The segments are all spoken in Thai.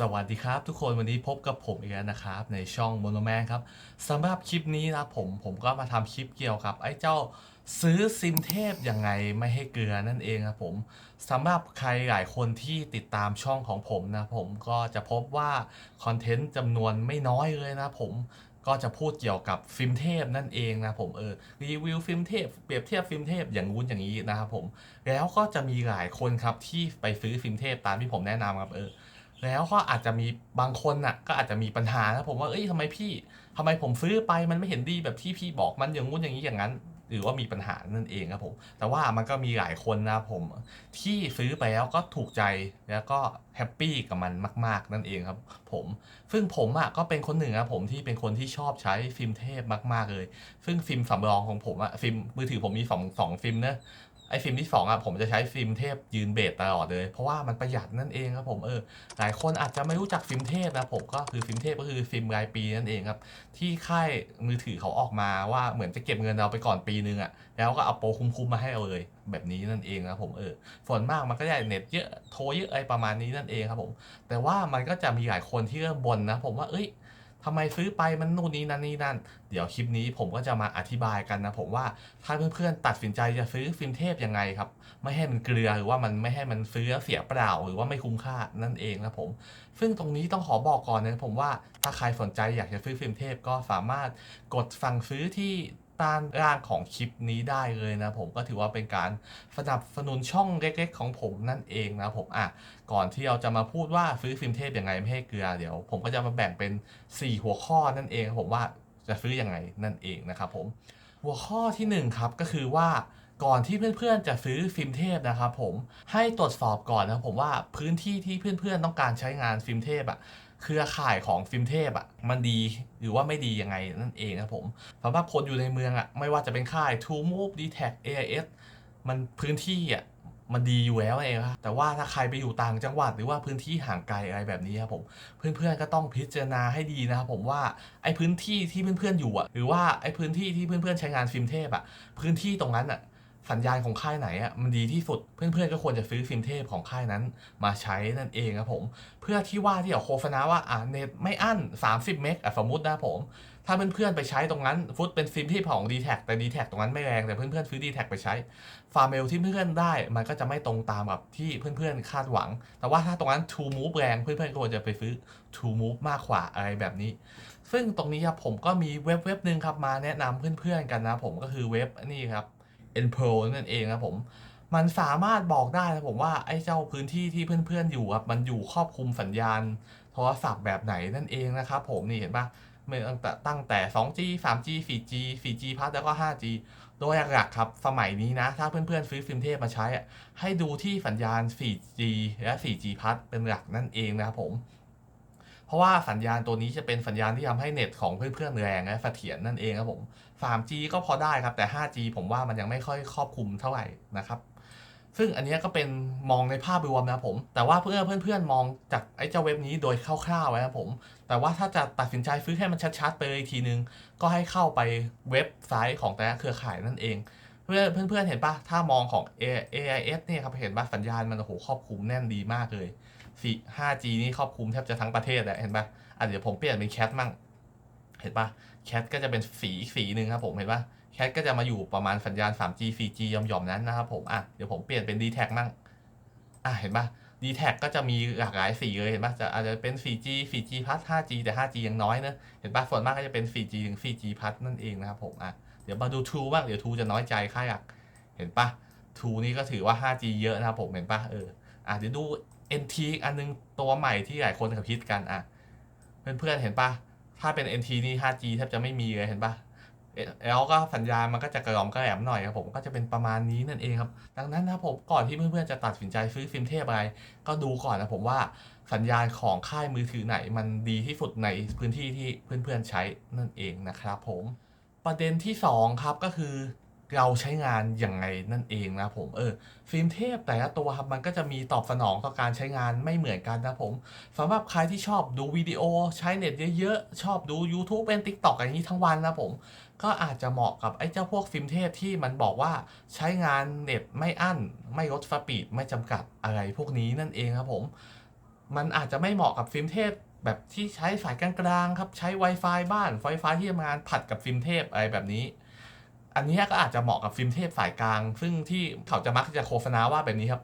สวัสดีครับ ทุกคนวันนี้พบกับผมอีกแล้วนะครับ ในช่องโมโนแมนครับสำหรับคลิปนี้นะผมผมก็มาทำคลิปเกี่ยวกับ ไอ้เจ้าซื้อซิมเทพยังไงไม่ให้เกลือนั่นเองครับผมสำหรับใครหลายคนที่ติดตามช่องของผมนะผมก็จะพบว่าคอนเทนต์จำนวนไม่น้อยเลยนะผมก็จะพูดเกี่ยวกับฟิล์มเทพนั่นเองนะผมเออรีวิวฟิล์มเทพเปรียบเทียบฟิล์มเทพอย่างงู้นอย่างนี้นะครับผมแล้วก็จะมีหลายคนครับที่ไปซื้อฟิล์มเทพตามที่ผมแนะนำครับเออ แล้วก็อาจจะมีบางคนน่ะก็อาจจะมีปัญหานะผมว่าเอ้ยทำไมพี่ทำไมผมซื้อไปมันไม่เห็นดีแบบที่พี่บอกมันอย่างงู้นอย่างนี้อย่างนั้น หรือว่ามีปัญหานั่นเองครับผมแต่ว่ามันก็มีหลายคนนะผมที่ซื้อไปแล้วก็ถูกใจแล้วก็แฮปปี้กับมันมาก ๆ นั่นเองครับ ผมซึ่งผมอะก็เป็นคนหนึ่งนะผมที่เป็นคนที่ชอบใช้ฟิล์มเทพมาก ๆเลย ซึ่งฟิล์มสำรองของผมอะฟิล์มมือถือผมมีสองสองฟิล์มเนอะ ไอฟิล์มที่สองอะผมจะใช้ฟิล์มเทพยืนเบสตลอดเลย เพราะว่ามันประหยัดนั่นเองครับผมเออหลายคนอาจจะไม่รู้จักฟิล์มเทพนะผมก็คือฟิล์มเทพก็คือฟิล์มรายปีนั่นเองครับที่ค่ายมือถือเขาออกมาว่าเหมือนจะเก็บเงินเราไปก่อนปีนึงอะแล้วก็เอาโปรคุ้มๆมาให้เราเลย แบบนี้นั่นเองนะผมเออส่วนมากมันก็ได้เน็ตเยอะโทรเยอะอะไรประมาณนี้นั่นเองครับผมแต่ว่ามันก็จะมีหลายคนที่เริ่มบ่นนะผมว่าเอ้ย ทำไมซื้อไปมันนู่นนี่นั่นนี่นั่น เดี๋ยวคลิปนี้ผมก็จะมาอธิบายกันนะผมว่าถ้าเพื่อนๆตัดสินใจจะซื้อฟิล์มเทพยังไงครับ ไม่ให้มันเกลือหรือว่ามันไม่ให้มันซื้อเสียเปล่าหรือว่าไม่คุ้มค่านั่นเองนะผม ซึ่งตรงนี้ต้องขอบอกก่อนนะผมว่าถ้าใครสนใจอยากจะซื้อฟิล์มเทพก็สามารถกดสั่งซื้อที่ ต้ล่างของคลิปนี้ได้เลยนะผมก็ถือว่าเป็นการสนับสนุนช่องเล็กๆ ของผมนั่นเองนะผมอะก่อนที่เราจะมาพูดว่าซื้อฟิล์มเทพยังไงไม่ให้เกลือเดี๋ยว ผมก็จะมาแบ่งเป็น 4 หัวข้อนั่นเองผมว่าจะซื้อยังไงนั่นเองนะครับผมหัวข้อทีหนึ่1ครับก็คือว่าก่อนที่เพื่อนๆจะซื้อฟิล์มเทพนะครับผมให้ตรวจสอบก่อนนะผมว่าพื้นที่ที่เพื่อนๆต้องการใช้งานฟิล์มเทพอะ เครือข่ายของฟิล์มเทพอะมันดีหรือว่าไม่ดียังไงนั่นเองครับผมสำหรับคนอยู่ในเมืองอะไม่ว่าจะเป็นค่าย True Move d t a c AIS มันพื้นที่อะมันดีอยู่แล้วเองครับแต่ว่าถ้าใครไปอยู่ต่างจังหวัดหรือว่าพื้นที่ห่างไกลอะไรแบบนี้ครับผม เพื่อนๆก็ต้องพิจารณาให้ดีนะครับผมว่าไอ้พื้นที่ที่เพื่อนๆอยู่อะหรือว่าไอ้พื้นที่ที่เพื่อนๆใช้งานฟิล์มเทพอะพื้นที่ตรงนั้นอะ สัญญาณของค่ายไหนอะมันดีที่สุดเพื่อนๆก็ควรจะซื้อฟิมเทพของค่ายนั้นมาใช้นั่นเองครับผม เพื่อที่ว่าที่เอาโฆษณาว่าอ่าเน็ตไม่อั้น 30 เมกอะสมมตินะผม ถ้าเพื่อนๆไปใช้ตรงนั้นฟุตเป็นฟิมที่ของ d t แทแต่ d t แทตรงนั้นไม่แรงแต่เพื่อนๆซื้อ d t แทไปใช้ฟาร์มเมลที่เพื่อนๆได้ มันก็จะไม่ตรงตามกับที่เพื่อนๆคาดหวัง แต่ว่าถ้าตรงนั้น True Move แรงเพื่อนๆก็ควรจะไปซื้อ True Move มากกว่าอะไรแบบนี้ ซึ่งตรงนี้ครับผมก็มีเว็บเว็บหนึ่งครับมาแนะนำเพื่อนๆกันนะผมก็คือเว็บนี่ครับ n p r o นั่นเองครับผมมันสามารถบอกได้นะผมว่าไอ้เจ้าพื้นที่ที่เพื่อนๆอยู่ครับมันอยู่ครอบคลุมสัญญาณโทรศัพท์แบบไหนนั่นเองนะครับผมนี่เห็นปะไม่ตั้งแต่ตั้งแต่ 2G 3G 4G 4G พัทแล้วก็ 5G โดยหลักๆครับสมัยนี้นะ ถ้าเพื่อนๆซื้อฟิล์มเทพมาใช้อะให้ดูที่สัญญาณ 4G และ 4G พัทเป็นหลักนั่นเองนะครับผม ราะว่าสัญญาณตัวนี้จะเป็นสัญญาณที่ทำให้เน็ตของเพื่อนๆแรงและเสถียรนั่นเองครับผม 3G ก็พอได้ครับแต่ 5G ผมว่ามันยังไม่ค่อยครอบคลุมเท่าไหร่นะครับ ซึ่งอันนี้ก็เป็นมองในภาพรวมนะผม แต่ว่าเพื่อนเพื่อนๆมองจากไอ้เจ้าเว็บนี้โดยคร่าวๆไว้นะครับผม แต่ว่าถ้าจะตัดสินใจซื้อให้มันชัดๆไปเลยอีกทีนึง ก็ให้เข้าไปเว็บไซต์ของแต่ละเครือข่ายนั่นเองเพื่อนเพื่อนๆเห็นปะถ้ามองของ A- AIS เนี่ยครับเห็นปะสัญญาณมันโอ้โหครอบคลุมแน่นดีมากเลย 4 5G นี่ครอบคลุมแทบจะทั้งประเทศแหละเห็นปะอะเดี๋ยวผมเปลี่ยนเป็นแคทมั่ง เห็นปะแคทก็จะเป็นสีอีกสีหนึ่งครับผมเห็นปะแคทก็จะมาอยู่ประมาณสัญญาณ 3G 4G ย่อมๆนั้นนะครับผมอะเดี๋ยวผมเปลี่ยนเป็น d t แทมั่งอะเห็นปะ d t แทก็จะมีหลากหลายสีเลยเห็นปะจะอาจจะเป็น 4G 4G พัท 5G แต่ 5G ยังน้อยเนะเห็นปะส่วนมากก็จะเป็น 4G ถึง 4G พัทนั่นเองนะครับผมอะเดี๋ยวมาดู True บ้างเดี๋ยว True จะน้อยใจค่ายอะเห็นปะ True นี่ก็ถือว่า 5G เยอะนะครับผมเห็นปะเอออะเดี๋ยวดู NT อีกอันนึงตัวใหม่ที่หลายคนเขาคิดกันอะเพื่อนๆเห็นปะถ้าเป็น NT นี่ 5G แทบจะไม่มีเลยเห็นปะแล้วก็สัญญาณมันก็จะกระหล่อมกระแหลมหน่อยครับผมก็จะเป็นประมาณนี้นั่นเองครับ ดังนั้นนะผมก่อนที่เพื่อนๆจะตัดสินใจซื้อฟิล์มเทพอะไรก็ดูก่อนนะผมว่าสัญญาณของค่ายมือถือไหนมันดีที่สุดในพื้นที่ที่เพื่อนๆใช้นั่นเองนะครับผมประเด็นที่สองครับก็คือ เราใช้งานอย่างไงนั่นเองนะผมเออฟิล์มเทพแต่ละตัวครับมันก็จะมีตอบสนองต่อการใช้งานไม่เหมือนกันนะผมสำหรับใครที่ชอบดูวิดีโอใช้เน็ตเยอะๆ ชอบดู YouTube เป็น TikTok อย่างนี้ทั้งวันนะผมก็อาจจะเหมาะกับไอ้เจ้าพวกฟิล์มเทพที่มันบอกว่าใช้งานเน็ตไม่อั้น ไม่ลดสปีดไม่จำกัดอะไรพวกนี้นั่นเองครับผมมันอาจจะไม่เหมาะกับฟิล์มเทพแบบที่ใช้สายกลางๆครับใช้ Wi-Fi บ้าน Wi-Fi ที่ทำงานผัดกับฟิล์มเทพอะไรแบบนี้ อันนี้ก็อาจจะเหมาะกับฟิล์มเทพสายกลาง ซึ่งที่เขาจะมักจะโฆษณาว่าแบบนี้ครับ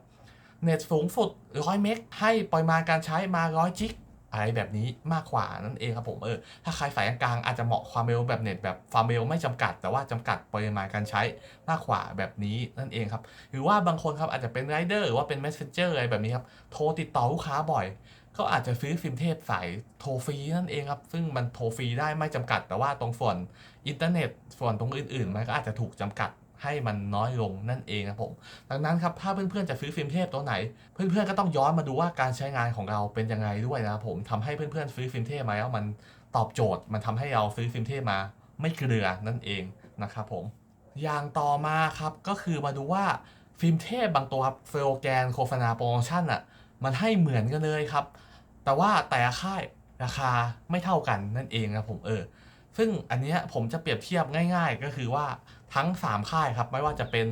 เน็ตสูงสุด100เมกให้ปริมาณการใช้มา100จิกอะไรแบบนี้มากกว่านั่นเองครับผมเออถ้าใครสายกลางอาจจะเหมาะความเร็วแบบเน็ตแบบความเร็วไม่จำกัด แต่ว่าจำกัดปริมาณการใช้มากกว่าแบบนี้นั่นเองครับ หรือว่าบางคนครับอาจจะเป็นไรเดอร์หรือว่าเป็น messenger อะไรแบบนี้ครับโทรติดต่อลูกค้าบ่อย ก็อาจจะซื้อฟิล์มเทพสายโทรฟรีนั่นเองครับ ซึ่งมันโทรฟรีได้ไม่จำกัด แต่ว่าตรงส่วนอินเทอร์เน็ตส่วนตรงอื่นๆ มันก็อาจจะถูกจำกัดให้มันน้อยลงนั่นเองครับผม ดังนั้นครับถ้าเพื่อนๆจะซื้อฟิล์มเทพตัวไหน เพื่อนๆก็ต้องย้อนมาดูว่าการใช้งานของเราเป็นยังไงด้วยนะครับผมทำให้เพื่อนๆซื้อฟิล์มเทพมาแล้วมันตอบโจทย์ มันทำให้เราซื้อฟิล์มเทพมา ไม่เกลือนั่นเองนะครับผม อย่างต่อมาครับก็คือมาดูว่าฟิล์มเทพบางตัวครับเฟลแกนโฆษณาโปรโมชั่นอะ มันให้เหมือนกันเลยครับ แต่ว่าแต่ละค่ายราคาไม่เท่ากันนั่นเองครับผมเออ ซึ่งอันนี้ผมจะเปรียบเทียบง่าย ๆ ก็คือว่าทั้ง 3 ค่ายครับ ไม่ว่าจะเป็น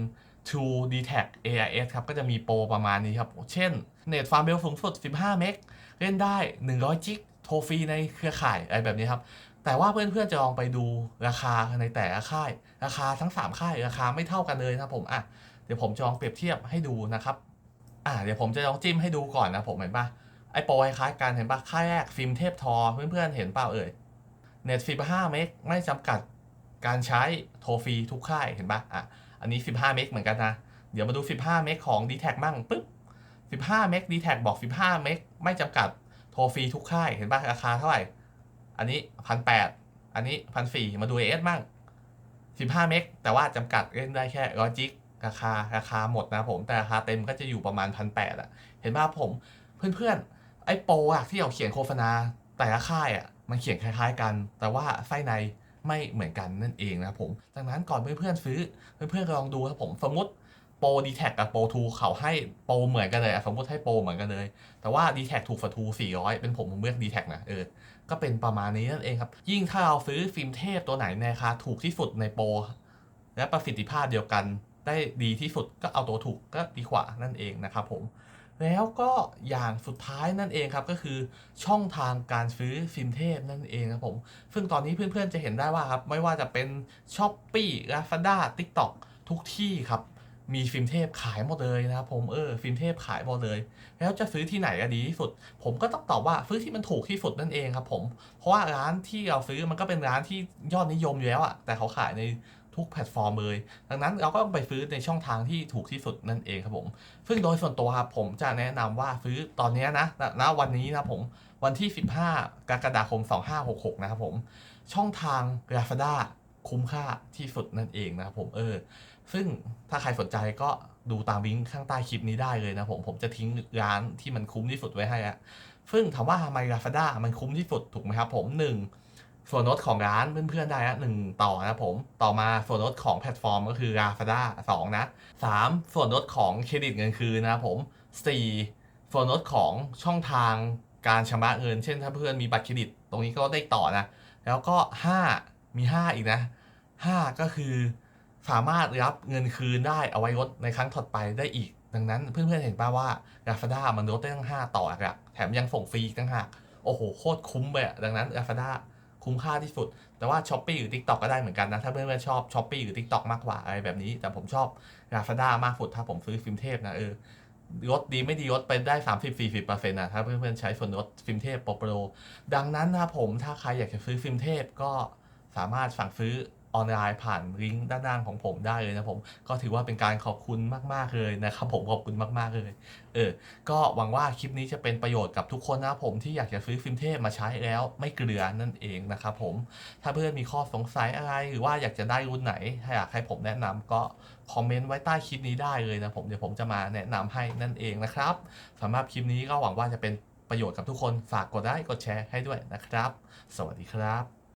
True d t a c AIS ครับ ก็จะมีโปรประมาณนี้ครับ เช่นเน็ตฟาร์มเบลสูงสุด 15 เมกเล่นได้ 100 จิกโทรฟรีในเครือข่ายอะไรแบบนี้ครับ แต่ว่าเพื่อนๆจะลองไปดูราคาในแต่ละค่าย ราคาทั้ง 3 ค่ายราคาไม่เท่ากันเลยนะผมอะเดี๋ยวผมจะลองเปรียบเทียบให้ดูนะครับ อะเดี๋ยวผมจะลองจิ้มให้ดูก่อนนะผมเห็นปะไอโปรคล้ายกันเห็นปะค่ายแรกฟิล์มเทพทอเพื่อนๆเห็นเปล่าเอ่ยเน็ต15เมกไม่จำกัดการใช้โทรฟรีทุกค่ายเห็นปะอะอันนี้ 15 เมกเหมือนกันนะ เดี๋ยวมาดู 15 เมกของ d t แทมั่งปึ๊บ 15 เมก d t แทบอก 15 เมกไม่จำกัดโทรฟรีทุกค่าย เห็นปะราคาเท่าไหร่ อันนี้1,800อันนี้1,400มาดู AS มั่ง 15 เมกแต่ว่าจำกัดเล่นได้แค่100จิก ราคาราคาหมดนะผมแต่ราคาเต็มก็จะอยู่ประมาณ1,800อะเห็นป่ะผมเพื่อนๆไอ้โปรอะที่เราเขียนโฆษณาแต่ละค่ายอะมันเขียนคล้ายๆกัน แต่ว่าไส้ในไม่เหมือนกันนั่นเองนะผมดังนั้นก่อนเพื่อนๆซื้อเพื่อนๆลองดูครับผมสมมติโปรดีแท็กับโปรทูเขาให้โปรเหมือนกันเลยสมมติให้โปรเหมือนกันเลย แต่ว่า d t แทถูกฝัทู400เป็นผมผมเลือก d t แทนะเออก็เป็นประมาณนี้นั่นเองครับ ยิ่งถ้าเราซื้อฟิล์มเทพตัวไหนในราคาถูกที่สุดในโปรและประสิทธิภาพเดียวกัน ได้ดีที่สุดก็เอาตัวถูกก็ดีกว่านั่นเองนะครับผมแล้วก็อย่างสุดท้ายนั่นเองครับก็คือช่องทางการซื้อฟิล์มเทพนั่นเองครับผม ซึ่งตอนนี้เพื่อนๆจะเห็นได้ว่าครับไม่ว่าจะเป็น s h อ p e e Lazada TikTok ทุกที่ครับ มีฟิล์มเทพขายหมดเลยนะครับผมเออฟิล์มเทพขายหมดเลย แล้วจะซื้อที่ไหนอะดีที่สุด ผมก็ต้องตอบว่าซื้อที่มันถูกที่สุดนั่นเองครับผมเพราะว่าร้านที่เราซื้อมันก็เป็นร้านที่ยอดนิยมอยู่แล้วอะแต่เขาขายใน ทุกแพลตฟอร์มเลย ดังนั้นเราก็ต้องไปซื้อในช่องทางที่ถูกที่สุดนั่นเองครับผม ซึ่งโดยส่วนตัวครับผมจะแนะนำว่าซื้อตอนนี้นะณวันนี้นะผมวันที่ 15 กรกฎาคม 2566 นะครับผม ช่องทาง Lazada คุ้มค่าที่สุดนั่นเองนะครับผมเออ ซึ่งถ้าใครสนใจก็ดูตามลิงก์ข้างใต้คลิปนี้ได้เลยนะผมผมจะทิ้งร้านที่มันคุ้มที่สุดไว้ให้อะซึ่งถามว่าทำไม Lazada มันคุ้มที่สุดถูกไหมครับผมหนึ่ง ส่วนลดของร้านเพื่อนๆได้นะหนึ่งต่อนะผม ต่อมาส่วนลดของแพลตฟอร์มก็คือ Lazada สองนะสามส่วนลดของเครดิตเงินคืนนะผมสี่ส่วนลดของช่องทางการชำระเงิน เช่นถ้าเพื่อนมีบัตรเครดิต ตรงนี้ก็ได้ต่อนะ แล้วก็ห้ามีห้าอีกนะห้าก็คือสามารถรับเงินคืนได้เอาไว้ลดในครั้งถัดไปได้อีก ดังนั้นเพื่อนๆเห็นป่าว่า Lazada มันลดได้ตั้งห้าต่ออะแถมยังส่งฟรีอีกตั้งหากโอ้โหโคตรคุ้มไปอะดังนั้น Lazada คุ้มค่าที่สุด แต่ว่า s h อ p e e หรือ TikTok ก็ได้เหมือนกันนะ ถ้าเพื่อนๆชอบ s h อ p e e หรือ TikTok มากกว่าอะไรแบบนี้ แต่ผมชอบ Lazada มากสุดถ้าผมซื้อฟิล์มเทพนะเออลดดีไม่ดีลดไปได้ 30-40%นะถ้าเพื่อนๆใช้ส่วนลดฟิล์มเทพโปรโปรดังนั้นนะผมถ้าใครอยากจะซื้อฟิล์มเทพก็สามารถสั่งซื้อ ออนไลน์ผ่านลิงก์ด้านล่างของผมได้เลยนะผมก็ถือว่าเป็นการขอบคุณมากๆเลยนะครับผมขอบคุณมากๆเลยเออก็หวังว่าคลิปนี้จะเป็นประโยชน์กับทุกคนนะผมที่อยากจะซื้อฟิล์มเทพมาใช้แล้วไม่เกลือนั่นเองนะครับผมถ้าเพื่อนมีข้อสงสัยอะไรหรือว่าอยากจะได้รุ่นไหนถ้าอยากให้ผมแนะนำก็คอมเมนต์ไว้ใต้คลิปนี้ได้เลยนะผมเดี๋ยวผมจะมาแนะนำให้นั่นเองนะครับสำหรับคลิปนี้ก็หวังว่าจะเป็นประโยชน์กับทุกคนฝากกดไลค์กดแชร์ให้ด้วยนะครับ สวัสดีครับ